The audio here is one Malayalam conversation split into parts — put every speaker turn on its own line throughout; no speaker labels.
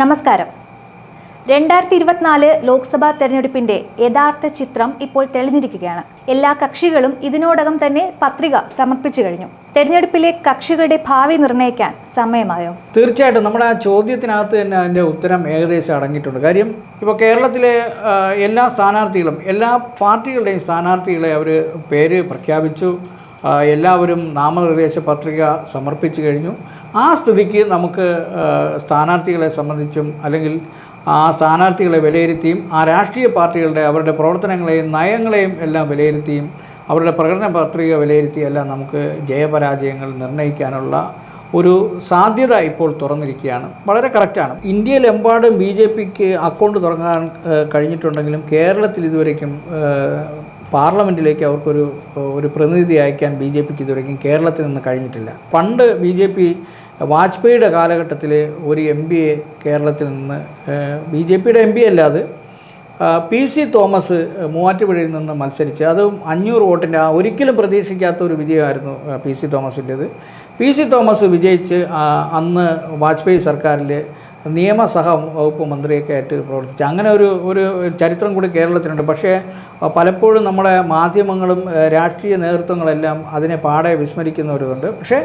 നമസ്കാരം. രണ്ടായിരത്തി ഇരുപത്തിനാല് ലോക്സഭാ തെരഞ്ഞെടുപ്പിന്റെ യഥാർത്ഥ ചിത്രം ഇപ്പോൾ തെളിഞ്ഞിരിക്കുകയാണ്. എല്ലാ കക്ഷികളും ഇതിനോടകം തന്നെ പത്രിക സമർപ്പിച്ചു കഴിഞ്ഞു. തെരഞ്ഞെടുപ്പിലെ കക്ഷികളുടെ ഭാവി നിർണയിക്കാൻ സമയമായോ?
തീർച്ചയായിട്ടും. നമ്മുടെ ആ ചോദ്യത്തിനകത്ത് തന്നെ അതിന്റെ ഉത്തരം ഏകദേശം അടങ്ങിയിട്ടുണ്ട്. കാര്യം ഇപ്പോൾ കേരളത്തിലെ എല്ലാ സ്ഥാനാർത്ഥികളും എല്ലാ പാർട്ടികളുടെയും സ്ഥാനാർത്ഥികളെ അവർ പേര് പ്രഖ്യാപിച്ചു. എല്ലാവരും നാമനിർദ്ദേശ പത്രിക സമർപ്പിച്ചു കഴിഞ്ഞു. ആ സ്ഥിതിക്ക് നമുക്ക് സ്ഥാനാർത്ഥികളെ സംബന്ധിച്ചും അല്ലെങ്കിൽ ആ സ്ഥാനാർത്ഥികളെ വിലയിരുത്തിയും ആ രാഷ്ട്രീയ പാർട്ടികളുടെ അവരുടെ പ്രവർത്തനങ്ങളെയും നയങ്ങളെയും എല്ലാം വിലയിരുത്തിയും അവരുടെ പ്രകടന പത്രിക വിലയിരുത്തി എല്ലാം നമുക്ക് ജയപരാജയങ്ങൾ നിർണയിക്കാനുള്ള ഒരു സാധ്യത ഇപ്പോൾ തുറന്നിരിക്കുകയാണ്. വളരെ കറക്റ്റാണ്. ഇന്ത്യയിലെമ്പാടും ബി ജെ പിക്ക് അക്കൗണ്ട് തുറക്കാൻ കഴിഞ്ഞിട്ടുണ്ടെങ്കിലും കേരളത്തിൽ ഇതുവരേക്കും പാർലമെന്റിലേക്ക് അവർക്കൊരു ഒരു പ്രതിനിധി അയക്കാൻ ബി ജെ പിക്ക് ഇതുവരെയും കേരളത്തിൽ നിന്ന് കഴിഞ്ഞിട്ടില്ല. പണ്ട് ബി ജെ പി വാജ്പേയിയുടെ കാലഘട്ടത്തിൽ ഒരു എം പി എ കേരളത്തിൽ നിന്ന് ബി ജെ പിയുടെ എം പി അല്ലാതെ പി സി തോമസ് മൂവാറ്റുപുഴയിൽ നിന്ന് മത്സരിച്ച് അതും അഞ്ഞൂറ് വോട്ടിന്റെ ആ ഒരിക്കലും പ്രതീക്ഷിക്കാത്ത ഒരു വിജയമായിരുന്നു പി സി തോമസിന്റേത്. പി സി തോമസ് വിജയിച്ച് അന്ന് വാജ്പേയി സർക്കാരിൽ നിയമസഹ വകുപ്പ് മന്ത്രിയൊക്കെ ആയിട്ട് പ്രവർത്തിച്ചു. അങ്ങനെ ഒരു ഒരു ചരിത്രം കൂടി കേരളത്തിനുണ്ട് പക്ഷേ പലപ്പോഴും നമ്മുടെ മാധ്യമങ്ങളും രാഷ്ട്രീയ നേതൃത്വങ്ങളെല്ലാം അതിനെ പാടെ വിസ്മരിക്കുന്നവരുണ്ട് പക്ഷേ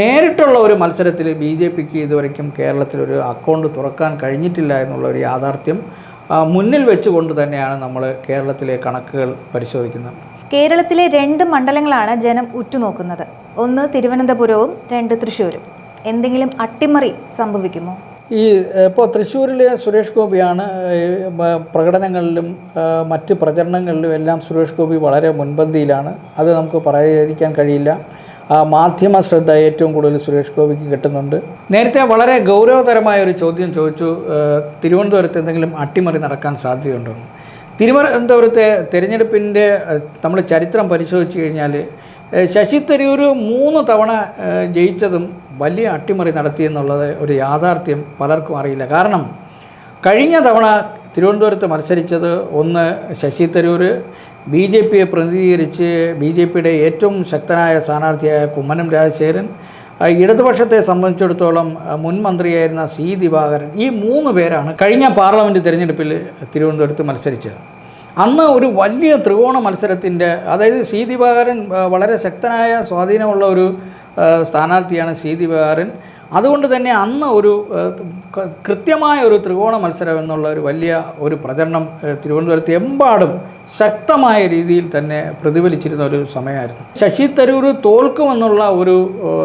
നേരിട്ടുള്ള ഒരു മത്സരത്തിൽ ബി ജെ പിക്ക് ഇതുവരയ്ക്കും കേരളത്തിലൊരു അക്കൗണ്ട് തുറക്കാൻ കഴിഞ്ഞിട്ടില്ല എന്നുള്ള ഒരു യാഥാർത്ഥ്യം മുന്നിൽ വെച്ചുകൊണ്ട് തന്നെയാണ് നമ്മൾ കേരളത്തിലെ കണക്കുകൾ പരിശോധിക്കുന്നത്.
കേരളത്തിലെ രണ്ട് മണ്ഡലങ്ങളാണ് ജനം ഉറ്റുനോക്കുന്നത്. ഒന്ന് തിരുവനന്തപുരവും രണ്ട് തൃശ്ശൂരും. എന്തെങ്കിലും അട്ടിമറി സംഭവിക്കുമോ?
ഈ ഇപ്പോൾ തൃശ്ശൂരിലെ സുരേഷ് ഗോപിയാണ് പ്രകടനങ്ങളിലും മറ്റ് പ്രചരണങ്ങളിലും എല്ലാം സുരേഷ് ഗോപി വളരെ മുൻപന്തിയിലാണ്. അത് നമുക്ക് പറയാതിരിക്കാൻ കഴിയില്ല. മാധ്യമ ശ്രദ്ധ ഏറ്റവും കൂടുതൽ സുരേഷ് ഗോപിക്ക് കിട്ടുന്നുണ്ട്. നേരത്തെ വളരെ ഗൗരവതരമായ ഒരു ചോദ്യം ചോദിച്ചു. തിരുവനന്തപുരത്ത് എന്തെങ്കിലും അട്ടിമറി നടക്കാൻ സാധ്യതയുണ്ടോ. തിരുവനന്തപുരത്തെ തിരഞ്ഞെടുപ്പിന്റെ നമ്മൾ ചരിത്രം പരിശോധിച്ച് കഴിഞ്ഞാൽ ശശി തരൂർ മൂന്ന് തവണ ജയിച്ചതും വലിയ അട്ടിമറി നടത്തിയെന്നുള്ളത് ഒരു യാഥാർത്ഥ്യം പലർക്കും അറിയില്ല. കാരണം കഴിഞ്ഞ തവണ തിരുവനന്തപുരത്ത് മത്സരിച്ചത് ഒന്ന് ശശി തരൂർ ബി ജെ പിയെ പ്രതിനിധീകരിച്ച് ബി ജെ പിയുടെ ഏറ്റവും ശക്തനായ സ്ഥാനാർത്ഥിയായ കുമ്മനം രാജശേഖരൻ ഇടതുപക്ഷത്തെ സംബന്ധിച്ചിടത്തോളം മുൻ മന്ത്രിയായിരുന്ന സി ദിവാകരൻ ഈ മൂന്ന് പേരാണ് കഴിഞ്ഞ പാർലമെന്റ് തിരഞ്ഞെടുപ്പിൽ തിരുവനന്തപുരത്ത് മത്സരിച്ചത്. അന്ന് ഒരു വലിയ ത്രികോണ മത്സരത്തിന്റെ അതായത് സി ദിവാകരൻ വളരെ ശക്തനായ സ്വാധീനമുള്ള ഒരു സ്ഥാനാർത്ഥിയാണ് സി ദിവാകരൻ. അതുകൊണ്ട് തന്നെ അന്ന് ഒരു കൃത്യമായ ഒരു ത്രികോണ മത്സരം എന്നുള്ള ഒരു വലിയ ഒരു പ്രചരണം തിരുവനന്തപുരത്ത് എമ്പാടും ശക്തമായ രീതിയിൽ തന്നെ പ്രതിഫലിച്ചിരുന്ന ഒരു സമയമായിരുന്നു. ശശി തരൂർ തോൽക്കുമെന്നുള്ള ഒരു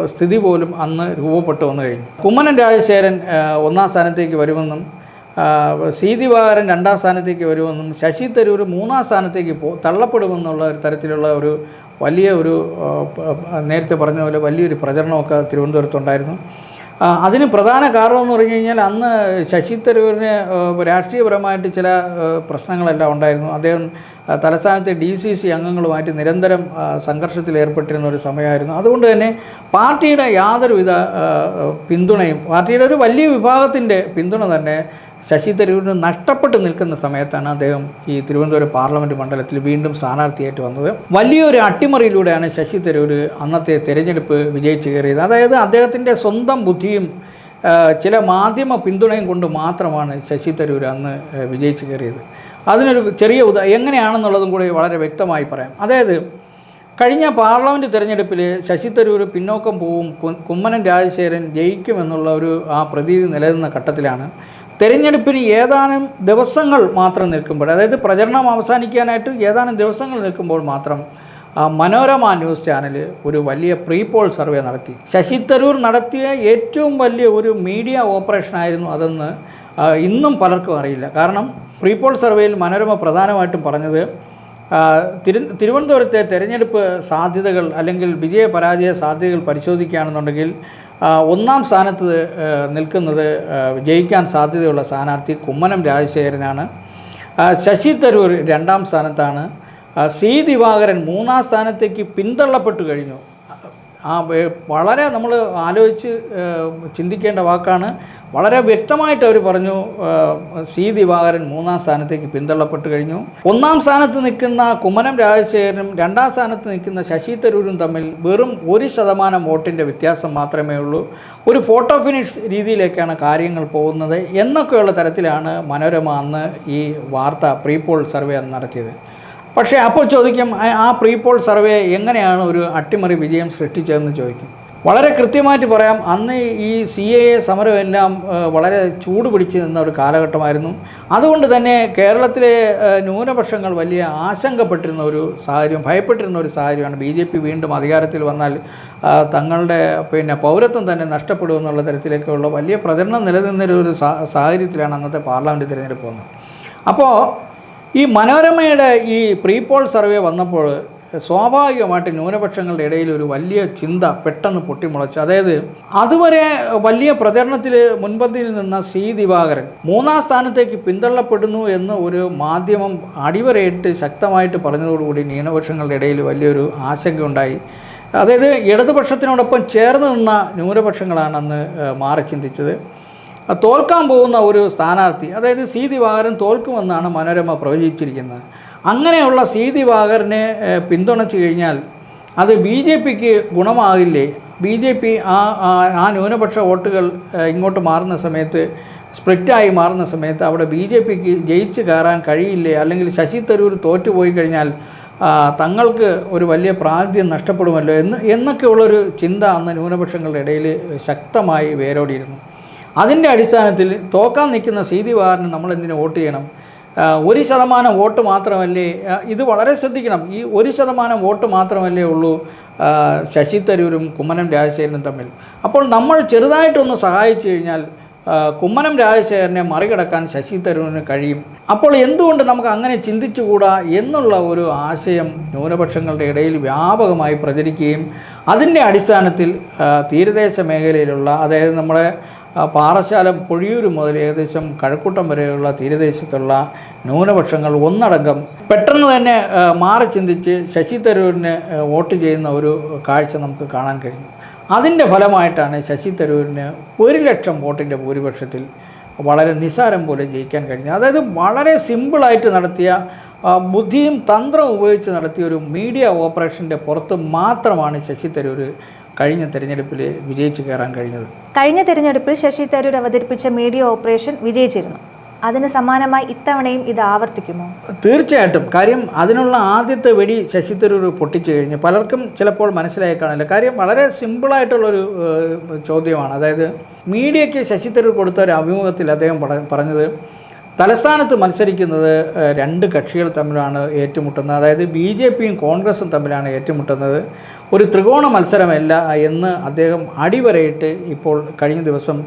സ്ഥിതി പോലും അന്ന് രൂപപ്പെട്ടു വന്നു കഴിഞ്ഞു. കുമ്മനം രാജശേഖരൻ ഒന്നാം സ്ഥാനത്തേക്ക് വരുമെന്നും ആ, സി ദിവാകരൻ രണ്ടാം സ്ഥാനത്തേക്ക് വരുമെന്നും ശശി തരൂർ മൂന്നാം സ്ഥാനത്തേക്ക് പോ തള്ളപ്പെടുമെന്നുള്ള ഒരു തരത്തിലുള്ള ഒരു വലിയ ഒരു നേരത്തെ പറഞ്ഞ പോലെ വലിയൊരു പ്രചരണമൊക്കെ തിരുവനന്തപുരത്തുണ്ടായിരുന്നു അതിന് പ്രധാന കാരണം എന്ന് പറഞ്ഞു കഴിഞ്ഞാൽ അന്ന് ശശി തരൂരിന് രാഷ്ട്രീയപരമായിട്ട് ചില പ്രശ്നങ്ങളെല്ലാം ഉണ്ടായിരുന്നു. അദ്ദേഹം തലസ്ഥാനത്തെ ഡി സി സി അംഗങ്ങളുമായിട്ട് നിരന്തരം സംഘർഷത്തിൽ ഏർപ്പെട്ടിരുന്ന ഒരു സമയമായിരുന്നു. അതുകൊണ്ട് തന്നെ പാർട്ടിയുടെ യാതൊരുവിധ പിന്തുണയും പാർട്ടിയുടെ ഒരു വലിയ വിഭാഗത്തിന്റെ പിന്തുണ തന്നെ ശശി തരൂരിന് നഷ്ടപ്പെട്ട് നിൽക്കുന്ന സമയത്താണ് അദ്ദേഹം ഈ തിരുവനന്തപുരം പാർലമെന്റ് മണ്ഡലത്തിൽ വീണ്ടും സ്ഥാനാർത്ഥിയായിട്ട് വന്നത്. വലിയൊരു അട്ടിമറിയിലൂടെയാണ് ശശി തരൂർ അന്നത്തെ തിരഞ്ഞെടുപ്പ് വിജയിച്ച് കയറിയത്. അതായത് അദ്ദേഹത്തിന്റെ സ്വന്തം ബുദ്ധിയും ചില മാധ്യമ പിന്തുണയും കൊണ്ട് മാത്രമാണ് ശശി തരൂർ അന്ന് വിജയിച്ച് കയറിയത്. അതിനൊരു ചെറിയ ഉദാ എങ്ങനെയാണെന്നുള്ളതും കൂടി വളരെ വ്യക്തമായി പറയാം. അതായത് കഴിഞ്ഞ പാർലമെന്റ് തിരഞ്ഞെടുപ്പിൽ ശശി തരൂർ പിന്നോക്കം പോവും കുമ്മനം രാജശേഖരൻ ജയിക്കുമെന്നുള്ള ഒരു ആ പ്രതീതി നിലനിന്ന ഘട്ടത്തിലാണ് തെരഞ്ഞെടുപ്പിന് ഏതാനും ദിവസങ്ങൾ മാത്രം നിൽക്കുമ്പോൾ അതായത് പ്രചരണം അവസാനിക്കാനായിട്ട് ഏതാനും ദിവസങ്ങൾ നിൽക്കുമ്പോൾ മാത്രം മനോരമ ന്യൂസ് ചാനൽ ഒരു വലിയ പ്രീ പോൾ സർവേ നടത്തി. ശശി തരൂർ നടത്തിയ ഏറ്റവും വലിയ ഒരു മീഡിയ ഓപ്പറേഷനായിരുന്നു അതെന്ന് ഇന്നും പലർക്കും അറിയില്ല. കാരണം പ്രീ പോൾ സർവേയിൽ മനോരമ പ്രധാനമായിട്ടും പറഞ്ഞത് തിരു തിരുവനന്തപുരത്തെ തെരഞ്ഞെടുപ്പ് സാധ്യതകൾ അല്ലെങ്കിൽ വിജയ പരാജയ സാധ്യതകൾ പരിശോധിക്കുകയാണെന്നുണ്ടെങ്കിൽ ഒന്നാം സ്ഥാനത്ത് നിൽക്കുന്നത് ജയിക്കാൻ സാധ്യതയുള്ള സ്ഥാനാർത്ഥി കുമ്മനം രാജശേഖരനാണ്. ശശി തരൂർ രണ്ടാം സ്ഥാനത്താണ്. സി ദിവാകരൻ മൂന്നാം സ്ഥാനത്തേക്ക് പിന്തള്ളപ്പെട്ടു കഴിഞ്ഞു. ആ വളരെ നമ്മൾ ആലോചിച്ച് ചിന്തിക്കേണ്ട വാക്കാണ്. വളരെ വ്യക്തമായിട്ട് അവർ പറഞ്ഞു സി ദിവാകരൻ മൂന്നാം സ്ഥാനത്തേക്ക് പിന്തള്ളപ്പെട്ട് കഴിഞ്ഞു. ഒന്നാം സ്ഥാനത്ത് നിൽക്കുന്ന കുമ്മനം രാജശേഖരനും രണ്ടാം സ്ഥാനത്ത് നിൽക്കുന്ന ശശി തരൂരും തമ്മിൽ വെറും ഒരു ശതമാനം വോട്ടിന്റെ വ്യത്യാസം മാത്രമേ ഉള്ളൂ. ഒരു ഫോട്ടോ ഫിനിഷ് രീതിയിലേക്കാണ് കാര്യങ്ങൾ പോകുന്നത് എന്നൊക്കെയുള്ള തരത്തിലാണ് മനോരമ അന്ന് ഈ വാർത്ത പ്രീപോൾ സർവേ നടത്തിയത്. പക്ഷേ അപ്പോൾ ചോദിക്കും ആ- പ്രീ പോൾ സർവേ എങ്ങനെയാണ് ഒരു അട്ടിമറി വിജയം സൃഷ്ടിച്ചതെന്ന് ചോദിക്കും. വളരെ കൃത്യമായിട്ട് പറയാം അന്ന് ഈ സി എ എ സമരമെല്ലാം വളരെ ചൂട് പിടിച്ച് നിന്ന ഒരു കാലഘട്ടമായിരുന്നു. അതുകൊണ്ട് തന്നെ കേരളത്തിലെ ന്യൂനപക്ഷങ്ങൾ വലിയ ആശങ്കപ്പെട്ടിരുന്ന ഒരു സാഹചര്യം ഭയപ്പെട്ടിരുന്ന ഒരു സാഹചര്യമാണ്. ബി ജെ പി വീണ്ടും അധികാരത്തിൽ വന്നാൽ തങ്ങളുടെ പിന്നെ പൗരത്വം തന്നെ നഷ്ടപ്പെടുമെന്നുള്ള തരത്തിലേക്കുള്ള വലിയ പ്രചരണം നിലനിന്നൊരു സാഹചര്യത്തിലാണ് അന്നത്തെ പാർലമെന്റ് തിരഞ്ഞെടുപ്പ് വന്നത്. അപ്പോൾ ഈ മനോരമയുടെ ഈ പ്രീപോൾ സർവേ വന്നപ്പോൾ സ്വാഭാവികമായിട്ട് ന്യൂനപക്ഷങ്ങളുടെ ഇടയിൽ ഒരു വലിയ ചിന്ത പെട്ടെന്ന് പൊട്ടിമുളച്ചു. അതായത് അതുവരെ വലിയ പ്രചരണത്തിൽ മുൻപന്തിയിൽ നിന്ന സി ദിവാകരൻ മൂന്നാം സ്ഥാനത്തേക്ക് പിന്തള്ളപ്പെടുന്നു എന്ന് ഒരു മാധ്യമം അടിവരയിട്ട് ശക്തമായിട്ട് പറഞ്ഞതോടുകൂടി ന്യൂനപക്ഷങ്ങളുടെ ഇടയിൽ വലിയൊരു ആശങ്കയുണ്ടായി. അതായത് ഇടതുപക്ഷത്തിനോടൊപ്പം ചേർന്ന് നിന്ന ന്യൂനപക്ഷങ്ങളാണെന്ന് മാറി ചിന്തിച്ചത്. തോൽക്കാൻ പോകുന്ന ഒരു സ്ഥാനാർത്ഥി അതായത് സി. ദിവാകരൻ തോൽക്കുമെന്നാണ് മനോരമ പ്രവചിച്ചിരിക്കുന്നത്. അങ്ങനെയുള്ള സി. ദിവാകരനെ പിന്തുണച്ചു കഴിഞ്ഞാൽ അത് ബി. ജെ. പിക്ക് ഗുണമാകില്ലേ? ബി. ജെ. പി ആ ആ- ന്യൂനപക്ഷ വോട്ടുകൾ ഇങ്ങോട്ട് മാറുന്ന സമയത്ത് സ്പ്ലിറ്റായി മാറുന്ന സമയത്ത് അവിടെ ബി. ജെ. പിക്ക് ജയിച്ച് കയറാൻ കഴിയില്ലേ? അല്ലെങ്കിൽ ശശി തരൂർ തോറ്റുപോയി കഴിഞ്ഞാൽ തങ്ങൾക്ക് ഒരു വലിയ പ്രാതിഥ്യം നഷ്ടപ്പെടുമല്ലോ എന്ന് എന്നൊക്കെയുള്ളൊരു ചിന്ത അന്ന് ന്യൂനപക്ഷങ്ങളുടെ ഇടയിൽ ശക്തമായി വേരോടിയിരുന്നു. അതിന്റെ അടിസ്ഥാനത്തിൽ തോക്കാൻ നിൽക്കുന്ന സീതി വാറിന് നമ്മൾ എന്തിനു വോട്ട് ചെയ്യണം? ഒരു ശതമാനം വോട്ട് മാത്രമല്ലേ ഇത് വളരെ ശ്രദ്ധിക്കണം. ഈ ഒരു ശതമാനം വോട്ട് മാത്രമല്ലേ ഉള്ളൂ ശശി തരൂരും കുമ്മനം രാജശേഖരനും തമ്മിൽ. അപ്പോൾ നമ്മൾ ചെറുതായിട്ടൊന്ന് സഹായിച്ചു കഴിഞ്ഞാൽ കുമ്മനം രാജശേഖരനെ മറികടക്കാൻ ശശി തരൂരിന് കഴിയും. അപ്പോൾ എന്തുകൊണ്ട് നമുക്ക് അങ്ങനെ ചിന്തിച്ചുകൂടാ എന്നുള്ള ഒരു ആശയം ന്യൂനപക്ഷങ്ങളുടെ ഇടയിൽ വ്യാപകമായി പ്രചരിക്കുകയും അതിന്റെ അടിസ്ഥാനത്തിൽ തീരദേശ മേഖലയിലുള്ള അതായത് നമ്മുടെ പാറശാലം പൊഴിയൂർ മുതൽ ഏകദേശം കഴക്കൂട്ടം വരെയുള്ള തീരദേശത്തുള്ള ന്യൂനപക്ഷങ്ങൾ ഒന്നടങ്കം പെട്ടെന്ന് തന്നെ മാറി ചിന്തിച്ച് ശശി തരൂരിന് വോട്ട് ചെയ്യുന്ന ഒരു കാഴ്ച നമുക്ക് കാണാൻ കഴിഞ്ഞു. അതിന്റെ ഫലമായിട്ടാണ് ശശി തരൂരിന് ഒരു ലക്ഷം വോട്ടിന്റെ ഭൂരിപക്ഷത്തിൽ വളരെ നിസ്സാരം പോലെ ജയിക്കാൻ കഴിഞ്ഞത്. അതായത് വളരെ സിമ്പിളായിട്ട് നടത്തിയ ബുദ്ധിയും തന്ത്രവും ഉപയോഗിച്ച് നടത്തിയ ഒരു മീഡിയ ഓപ്പറേഷന്റെ പുറത്ത് മാത്രമാണ് ശശി തരൂർ കഴിഞ്ഞ തെരഞ്ഞെടുപ്പിൽ വിജയിച്ചു കയറാൻ കഴിഞ്ഞത്?
കഴിഞ്ഞ തെരഞ്ഞെടുപ്പിൽ ശശി തരൂർ അവതരിപ്പിച്ച മീഡിയ ഓപ്പറേഷൻ വിജയിച്ചിരുന്നു. അതിന് സമാനമായി ഇത്തവണയും ഇത് ആവർത്തിക്കുമോ?
തീർച്ചയായിട്ടും. കാര്യം അതിനുള്ള ആദ്യത്തെ വെടി ശശി തരൂർ പൊട്ടിച്ചു കഴിഞ്ഞ് പലർക്കും ചിലപ്പോൾ മനസ്സിലായി കാണില്ല കാര്യം വളരെ സിമ്പിളായിട്ടുള്ളൊരു ചോദ്യമാണ്. അതായത് മീഡിയയ്ക്ക് ശശി തരൂർ കൊടുത്ത ഒരു അഭിമുഖത്തിൽ അദ്ദേഹം പറ- പറഞ്ഞത് തലസ്ഥാനത്ത് മത്സരിക്കുന്നത് രണ്ട് കക്ഷികൾ തമ്മിലാണ് ഏറ്റുമുട്ടുന്നത്. അതായത് ബി ജെ പിയും കോൺഗ്രസും തമ്മിലാണ് ഏറ്റുമുട്ടുന്നത്. ഒരു ത്രികോണ മത്സരമല്ല എന്ന് അദ്ദേഹം അടിവരയിട്ട് ഇപ്പോൾ കഴിഞ്ഞ ദിവസം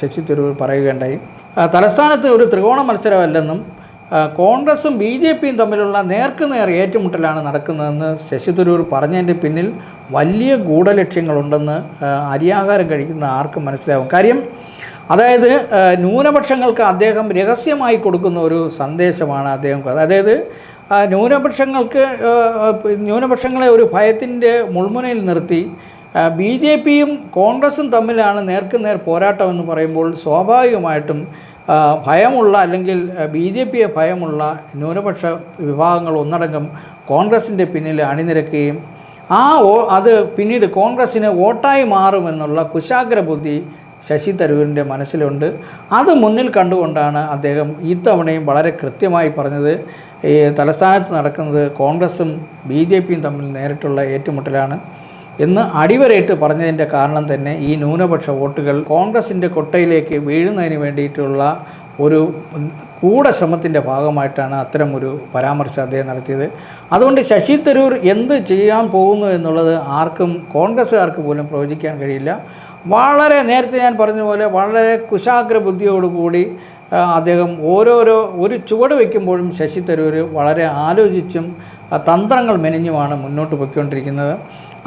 ശശി തരൂർ പറയുകയുണ്ടായി. തലസ്ഥാനത്ത് ഒരു ത്രികോണ മത്സരമല്ലെന്നും കോൺഗ്രസും ബി ജെ പിയും തമ്മിലുള്ള നേർക്കുനേർ ഏറ്റുമുട്ടലാണ് നടക്കുന്നതെന്ന് ശശി തരൂർ പറഞ്ഞതിന്റെ പിന്നിൽ വലിയ ഗൂഢലക്ഷ്യങ്ങളുണ്ടെന്ന് അരിയാഹാരം കഴിക്കുന്ന ആർക്കും മനസ്സിലാവും. കാര്യം അതായത് ന്യൂനപക്ഷങ്ങൾക്ക് അദ്ദേഹം രഹസ്യമായി കൊടുക്കുന്ന ഒരു സന്ദേശമാണ് അദ്ദേഹം അതായത് ന്യൂനപക്ഷങ്ങൾക്ക് ന്യൂനപക്ഷങ്ങളെ ഒരു ഭയത്തിന്റെ മുൾമുനയിൽ നിർത്തി ബി ജെ പിയും കോൺഗ്രസും തമ്മിലാണ് നേർക്കുനേർ പോരാട്ടം എന്ന് പറയുമ്പോൾ സ്വാഭാവികമായിട്ടും ഭയമുള്ള അല്ലെങ്കിൽ ബി ജെ പിയെ ഭയമുള്ള ന്യൂനപക്ഷ വിഭാഗങ്ങൾ ഒന്നടങ്കം കോൺഗ്രസിന്റെ പിന്നിൽ അണിനിരക്കുകയും ആ അത് പിന്നീട് കോൺഗ്രസ്സിന് വോട്ടായി മാറുമെന്നുള്ള കുശാഗ്ര ബുദ്ധി ശശി തരൂരിന്റെ മനസ്സിലുണ്ട്. അത് മുന്നിൽ കണ്ടുകൊണ്ടാണ് അദ്ദേഹം ഈ ഇത്തവണയും വളരെ കൃത്യമായി പറഞ്ഞത്. ഈ തലസ്ഥാനത്ത് നടക്കുന്നത് കോൺഗ്രസും ബി ജെ പിയും തമ്മിൽ നേരിട്ടുള്ള ഏറ്റുമുട്ടലാണ് എന്ന് അടിവരയിട്ട് പറഞ്ഞതിന്റെ കാരണം തന്നെ ഈ ന്യൂനപക്ഷ വോട്ടുകൾ കോൺഗ്രസിന്റെ കൊട്ടയിലേക്ക് വീഴുന്നതിന് വേണ്ടിയിട്ടുള്ള ഒരു കൂടശ്രമത്തിന്റെ ഭാഗമായിട്ടാണ് അത്തരം ഒരു പരാമർശം അദ്ദേഹം നടത്തിയത്. അതുകൊണ്ട് ശശി തരൂർ എന്ത് ചെയ്യാൻ പോകുന്നു എന്നുള്ളത് ആർക്കും കോൺഗ്രസ്സുകാർക്ക് പോലും പ്രവചിക്കാൻ കഴിയില്ല. വളരെ നേരത്തെ ഞാൻ പറഞ്ഞതുപോലെ വളരെ കുശാഗ്ര ബുദ്ധിയോടുകൂടി അദ്ദേഹം ഓരോരോ ഒരു ചുവട് വയ്ക്കുമ്പോഴും ശശി തരൂർ വളരെ ആലോചിച്ചും തന്ത്രങ്ങൾ മെനഞ്ഞുമാണ് മുന്നോട്ട് പോയിക്കൊണ്ടിരിക്കുന്നത്.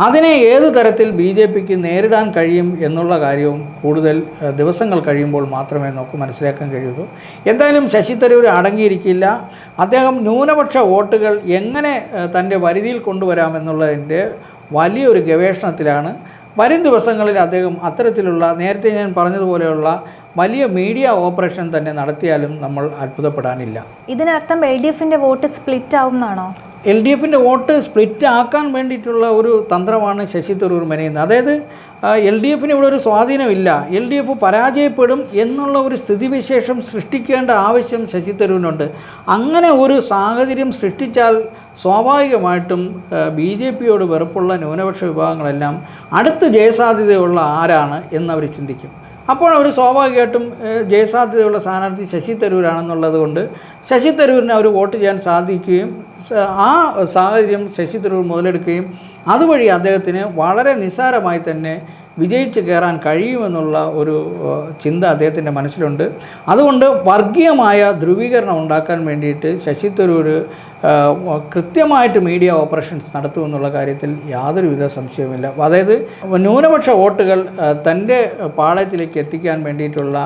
അതിനെ ഏത് തരത്തിൽ ബി ജെ പിക്ക് നേരിടാൻ കഴിയും എന്നുള്ള കാര്യവും കൂടുതൽ ദിവസങ്ങൾ കഴിയുമ്പോൾ മാത്രമേ നമുക്ക് മനസ്സിലാക്കാൻ കഴിയൂ എന്തായാലും ശശി തരൂർ അടങ്ങിയിരിക്കില്ല. അദ്ദേഹം ന്യൂനപക്ഷ വോട്ടുകൾ എങ്ങനെ തന്റെ വരുതിയിൽ കൊണ്ടുവരാമെന്നുള്ളതിന്റെ വലിയൊരു ഗവേഷണത്തിലാണ് വരും ദിവസങ്ങളിൽ അദ്ദേഹം അത്തരത്തിലുള്ള നേരത്തെ ഞാൻ പറഞ്ഞതുപോലെയുള്ള വലിയ മീഡിയ ഓപ്പറേഷൻ തന്നെ നടത്തിയാലും നമ്മൾ അത്ഭുതപ്പെടാനില്ല.
ഇതിനർത്ഥം എൽ ഡി എഫിന്റെ വോട്ട് സ്പ്ലിറ്റ് ആവും എന്നാണോ
എൽ ഡി എഫിന്റെ വോട്ട് സ്പ്ലിറ്റ് ആക്കാൻ വേണ്ടിയിട്ടുള്ള ഒരു തന്ത്രമാണ് ശശി തരൂർ മെനയുന്നത്. അതായത് എൽ ഡി എഫിന് ഇവിടെ ഒരു സ്വാധീനമില്ല. എൽ ഡി എഫ് പരാജയപ്പെടും എന്നുള്ള ഒരു സ്ഥിതിവിശേഷം സൃഷ്ടിക്കേണ്ട ആവശ്യം ശശി തരൂരിനുണ്ട്. അങ്ങനെ ഒരു സാഹചര്യം സൃഷ്ടിച്ചാൽ സ്വാഭാവികമായിട്ടും ബി ജെ പിയോട് വെറുപ്പുള്ള ന്യൂനപക്ഷ വിഭാഗങ്ങളെല്ലാം അടുത്ത് ജയസാധ്യതയുള്ള ആരാണ് എന്നവർ ചിന്തിക്കും. അപ്പോൾ അവർ സ്വാഭാവികമായിട്ടും ജയസാധ്യതയുള്ള സ്ഥാനാർത്ഥി ശശി തരൂരാണെന്നുള്ളത് കൊണ്ട് ശശി തരൂരിനെ അവർ വോട്ട് ചെയ്യാൻ സാധിക്കുകയും ആ സാഹചര്യം ശശി തരൂർ മുതലെടുക്കുകയും അതുവഴി അദ്ദേഹത്തിന് വളരെ നിസ്സാരമായി തന്നെ വിജയിച്ച് കയറാൻ കഴിയുമെന്നുള്ള ഒരു ചിന്ത അദ്ദേഹത്തിന്റെ മനസ്സിലുണ്ട്. അതുകൊണ്ട് വർഗീയമായ ധ്രുവീകരണം ഉണ്ടാക്കാൻ വേണ്ടിയിട്ട് ശശി തരൂർ കൃത്യമായിട്ട് മീഡിയ ഓപ്പറേഷൻസ് നടത്തുമെന്നുള്ള കാര്യത്തിൽ യാതൊരുവിധ സംശയവുമില്ല. അതായത് ന്യൂനപക്ഷ വോട്ടുകൾ തന്റെ പാളയത്തിലേക്ക് എത്തിക്കാൻ വേണ്ടിയിട്ടുള്ള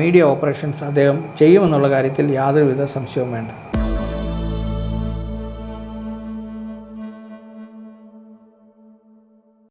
മീഡിയ ഓപ്പറേഷൻസ് അദ്ദേഹം ചെയ്യുമെന്നുള്ള കാര്യത്തിൽ യാതൊരുവിധ സംശയവും വേണ്ട.